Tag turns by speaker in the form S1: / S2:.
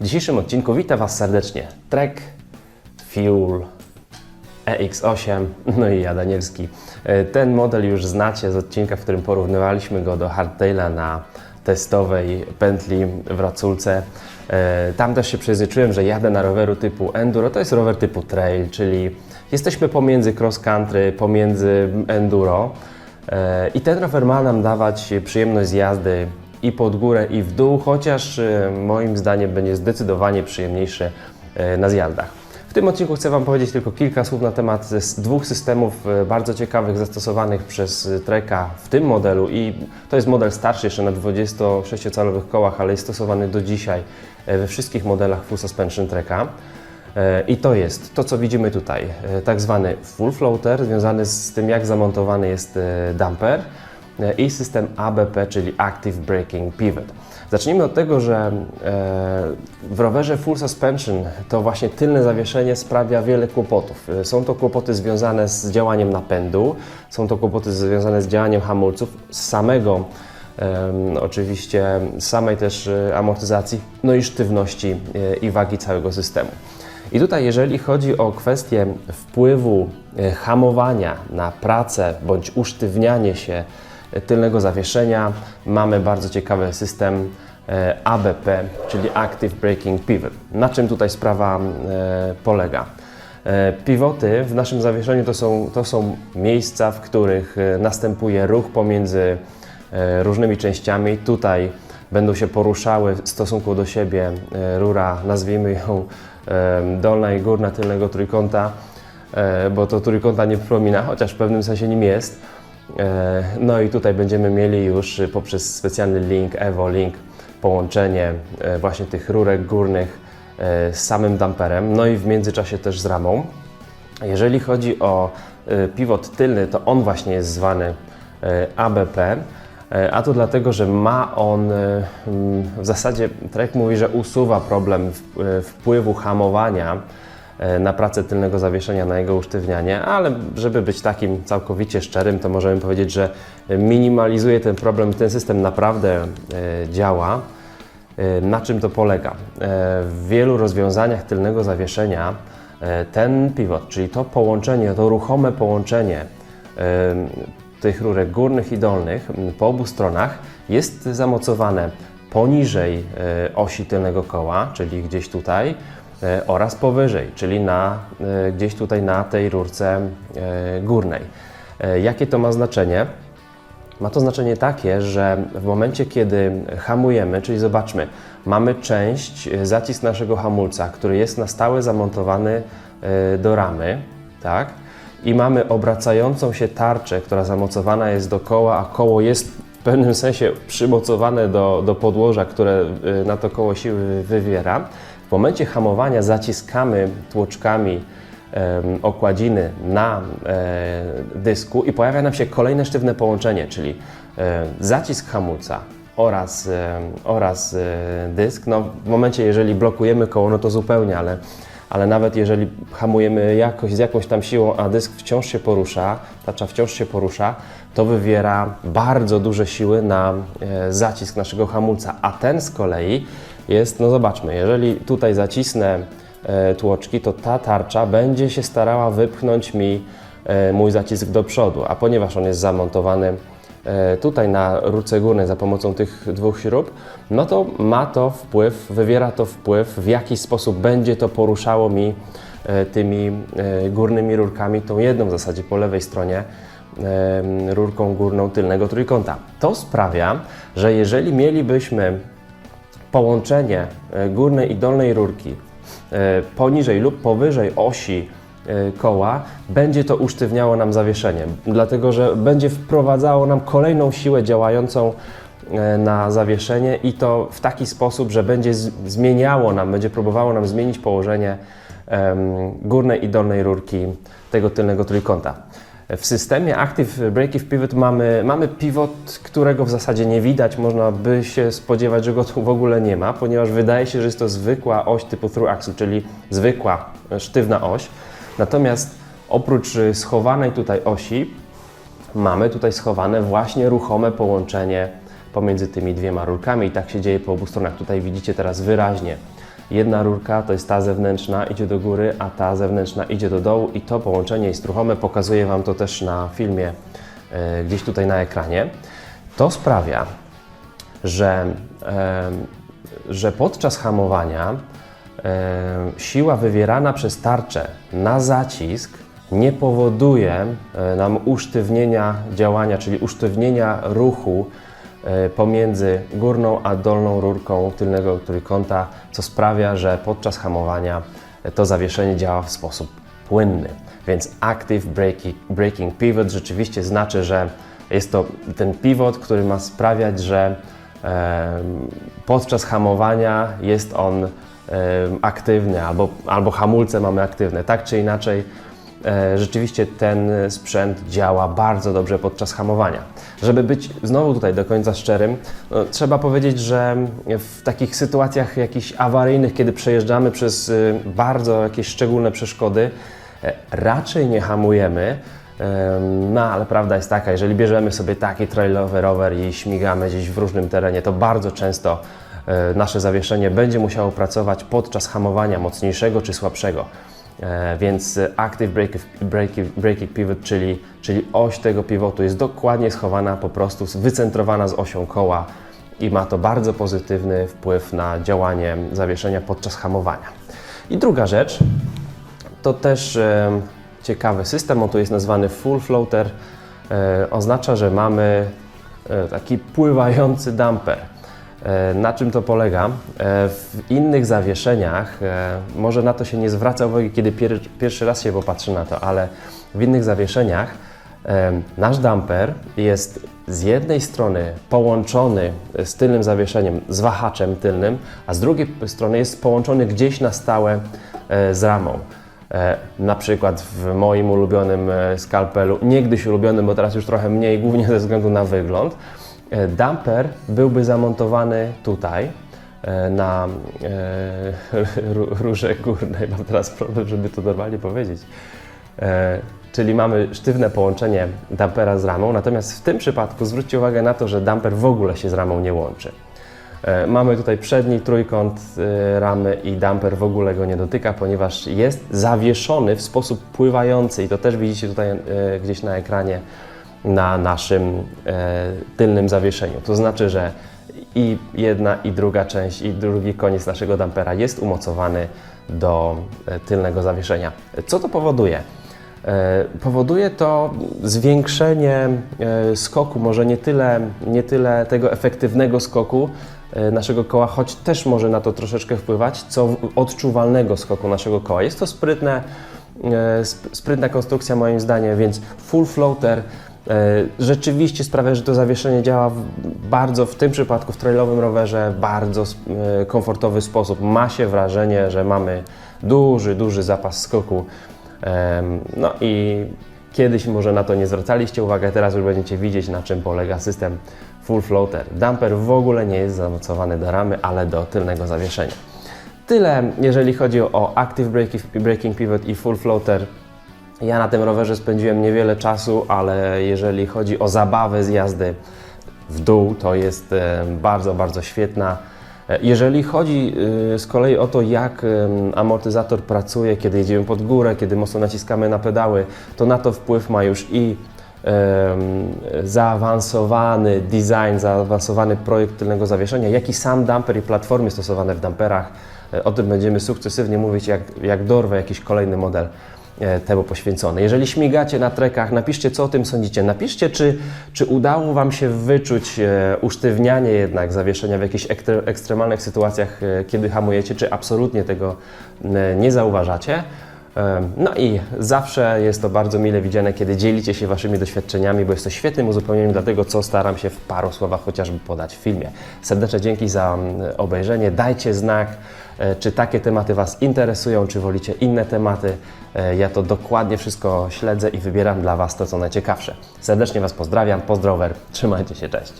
S1: W dzisiejszym odcinku witam Was serdecznie Trek, Fuel, EX8, no i ja Danielski. E, Ten model już znacie z odcinka, w którym porównywaliśmy go do hardtaila na testowej pętli w Raculce. E, Tam też się przejęzyczyłem, że jadę na roweru typu enduro. To jest rower typu trail, czyli jesteśmy pomiędzy cross country, pomiędzy enduro. E, I ten rower ma nam dawać przyjemność z jazdy i pod górę, i w dół, chociaż e, moim zdaniem będzie zdecydowanie przyjemniejszy e, na zjazdach. W tym odcinku chcę Wam powiedzieć tylko kilka słów na temat dwóch systemów e, bardzo ciekawych zastosowanych przez Treka w tym modelu i to jest model starszy jeszcze na 26-calowych kołach, ale jest stosowany do dzisiaj we wszystkich modelach Full Suspension Treka. I to jest to, co widzimy tutaj, tak zwany full floater, związany z tym, jak zamontowany jest damper i system ABP, czyli Active Braking Pivot. Zacznijmy od tego, że e, w rowerze full suspension to właśnie tylne zawieszenie sprawia wiele kłopotów. E, Są to kłopoty związane z działaniem napędu, są to kłopoty związane z działaniem hamulców, z samego oczywiście samej też e, amortyzacji, no i sztywności e, i wagi całego systemu. I tutaj, jeżeli chodzi o kwestię wpływu e, hamowania na pracę bądź usztywnianie się e, tylnego zawieszenia, mamy bardzo ciekawy system e, ABP, czyli Active Braking Pivot. Na czym tutaj sprawa e, polega? E, Pivoty w naszym zawieszeniu to są, to są miejsca, w których następuje ruch pomiędzy różnymi częściami. Tutaj będą się poruszały w stosunku do siebie rura, nazwijmy ją dolna i górna tylnego trójkąta, bo to trójkąta nie przypomina, chociaż w pewnym sensie nim jest. E, No i tutaj będziemy mieli już poprzez specjalny link, Evo Link, połączenie e, właśnie tych rurek górnych e, z samym damperem, no i w międzyczasie też z ramą. Jeżeli chodzi o pivot tylny, to on właśnie jest zwany ABP, a to dlatego, że ma on w zasadzie, Trek mówi, że usuwa problem wpływu hamowania na pracę tylnego zawieszenia, na jego usztywnianie, ale żeby być takim całkowicie szczerym, to możemy powiedzieć, że minimalizuje ten problem. Ten system naprawdę e, działa. E, Na czym to polega? E, W wielu rozwiązaniach tylnego zawieszenia e, ten pivot, czyli to połączenie, to ruchome połączenie e, tych rurek górnych i dolnych po obu stronach jest zamocowane poniżej e, osi tylnego koła, czyli gdzieś tutaj, e, oraz powyżej, czyli na, e, gdzieś tutaj na tej rurce e, górnej. E, Jakie to ma znaczenie? Ma to znaczenie takie, że w momencie, kiedy hamujemy, czyli zobaczmy, mamy część, e, zacisk naszego hamulca, który jest na stałe zamontowany e, do ramy, tak? I mamy obracającą się tarczę, która zamocowana jest do koła, a koło jest w pewnym sensie przymocowane do, do podłoża, które e, na to koło siły wywiera. W momencie hamowania zaciskamy tłoczkami okładziny na e, dysku i pojawia nam się kolejne sztywne połączenie, czyli e, zacisk hamulca oraz, oraz e, dysk. No, w momencie, jeżeli blokujemy koło, no to zupełnie, ale, ale nawet jeżeli hamujemy jakoś, z jakąś tam siłą, a dysk wciąż się porusza, tarcza wciąż się porusza, to wywiera bardzo duże siły na zacisk naszego hamulca, a ten z kolei jest, no zobaczmy, jeżeli tutaj zacisnę e, tłoczki, to ta tarcza będzie się starała wypchnąć mi e, mój zacisk do przodu, a ponieważ on jest zamontowany e, tutaj na rurce górnej za pomocą tych dwóch śrub, no to ma to wpływ, wywiera to wpływ, w jaki sposób będzie to poruszało mi tymi górnymi rurkami, tą jedną w zasadzie po lewej stronie, rurką górną tylnego trójkąta. To sprawia, że jeżeli mielibyśmy połączenie e, górnej i dolnej rurki e, poniżej lub powyżej osi e, koła, będzie to usztywniało nam zawieszenie, dlatego że będzie wprowadzało nam kolejną siłę działającą na zawieszenie i to w taki sposób, że będzie zmieniało nam, będzie próbowało nam zmienić położenie górnej i dolnej rurki tego tylnego trójkąta. W systemie Active Breakive Pivot mamy, mamy pivot, którego w zasadzie nie widać. Można by się spodziewać, że go tu w ogóle nie ma, ponieważ wydaje się, że jest to zwykła oś typu through axle, czyli zwykła, e, sztywna oś. Natomiast oprócz e, schowanej tutaj osi, mamy tutaj schowane właśnie ruchome połączenie pomiędzy tymi dwiema rurkami i tak się dzieje po obu stronach. Tutaj widzicie teraz wyraźnie jedna rurka, to jest ta zewnętrzna, idzie do góry, a ta zewnętrzna idzie do dołu i to połączenie jest ruchome. Pokazuję Wam to też na filmie e, gdzieś tutaj na ekranie. To sprawia, że, em, że podczas hamowania em, siła wywierana przez tarczę na zacisk nie powoduje e, nam usztywnienia działania, czyli usztywnienia ruchu e, pomiędzy górną a dolną rurką tylnego trójkąta, co sprawia, że podczas hamowania e, to zawieszenie działa w sposób płynny. Więc Active Braking, Pivot rzeczywiście znaczy, że jest to ten pivot, który ma sprawiać, że em, podczas hamowania jest on em, aktywny albo, albo hamulce mamy aktywne. Tak czy inaczej, e, rzeczywiście ten sprzęt działa bardzo dobrze podczas hamowania. Żeby być znowu tutaj do końca szczerym, no, trzeba powiedzieć, że w takich sytuacjach jakichś awaryjnych, kiedy przejeżdżamy przez y, bardzo jakieś szczególne przeszkody, e, raczej nie hamujemy. Em, No, ale prawda jest taka, jeżeli bierzemy sobie taki trailowy rower i śmigamy gdzieś w różnym terenie, to bardzo często e, nasze zawieszenie będzie musiało pracować podczas hamowania mocniejszego czy słabszego. E, Więc Active Brake- Brake- Braking Pivot, czyli, czyli oś tego pivotu jest dokładnie schowana, po prostu wycentrowana z osią koła i ma to bardzo pozytywny wpływ na działanie zawieszenia podczas hamowania. I druga rzecz, to też e, ciekawy system, on tu jest nazwany full floater. E, oznacza, że mamy taki pływający damper. E, na czym to polega? E, w innych zawieszeniach, e, może na to się nie zwraca uwagi, kiedy pier, pierwszy raz się popatrzy na to, ale w innych zawieszeniach nasz damper jest z jednej strony połączony z tylnym zawieszeniem, z wahaczem tylnym, a z drugiej strony jest połączony gdzieś na stałe z ramą. Na przykład w moim ulubionym skalpelu, niegdyś ulubionym, bo teraz już trochę mniej, głównie ze względu na wygląd, damper byłby zamontowany tutaj e, na e, ru- rurze górnej. Mam teraz problem, żeby to normalnie powiedzieć. E, Czyli mamy sztywne połączenie dampera z ramą, natomiast w tym przypadku zwróćcie uwagę na to, że damper w ogóle się z ramą nie łączy. E, Mamy tutaj przedni trójkąt e, ramy i damper w ogóle go nie dotyka, ponieważ jest zawieszony w sposób pływający i to też widzicie tutaj e, gdzieś na ekranie na naszym e, tylnym zawieszeniu. To znaczy, że i jedna i druga część i drugi koniec naszego dampera jest umocowany do e, tylnego zawieszenia. Co to powoduje? E, Powoduje to zwiększenie skoku, może nie tyle, nie tyle tego efektywnego skoku naszego koła, choć też może na to troszeczkę wpływać, co odczuwalnego skoku naszego koła. Jest to sprytne, sp- sprytna konstrukcja moim zdaniem, więc full floater rzeczywiście sprawia, że to zawieszenie działa w bardzo, w tym przypadku w trailowym rowerze, bardzo e, komfortowy sposób. Ma się wrażenie, że mamy duży, duży zapas skoku. No i kiedyś może na to nie zwracaliście uwagi, teraz już będziecie widzieć na czym polega system full floater. Damper w ogóle nie jest zamocowany do ramy, ale do tylnego zawieszenia. Tyle jeżeli chodzi o Active Braking- Braking Pivot i Full Floater. Ja na tym rowerze spędziłem niewiele czasu, ale jeżeli chodzi o zabawę z jazdy w dół, to jest e, bardzo, bardzo świetna. E, Jeżeli chodzi e, z kolei o to, jak amortyzator pracuje, kiedy jedziemy pod górę, kiedy mocno naciskamy na pedały, to na to wpływ ma już i zaawansowany design, zaawansowany projekt tylnego zawieszenia, jak i sam damper i platformy stosowane w damperach. O tym będziemy sukcesywnie mówić, jak, jak dorwę jakiś kolejny model temu poświęcony. Jeżeli śmigacie na trekach, napiszcie, co o tym sądzicie. Napiszcie, czy, czy udało Wam się wyczuć e, usztywnianie jednak zawieszenia w jakichś ekstremalnych sytuacjach, e, kiedy hamujecie, czy absolutnie tego e, nie zauważacie. No i zawsze jest to bardzo mile widziane, kiedy dzielicie się Waszymi doświadczeniami, bo jest to świetnym uzupełnieniem dla tego, co staram się w paru słowach chociażby podać w filmie. Serdeczne dzięki za obejrzenie. Dajcie znak, e, czy takie tematy Was interesują, czy wolicie inne tematy. E, Ja to dokładnie wszystko śledzę i wybieram dla Was to, co najciekawsze. Serdecznie Was pozdrawiam, pozdrower, trzymajcie się, cześć.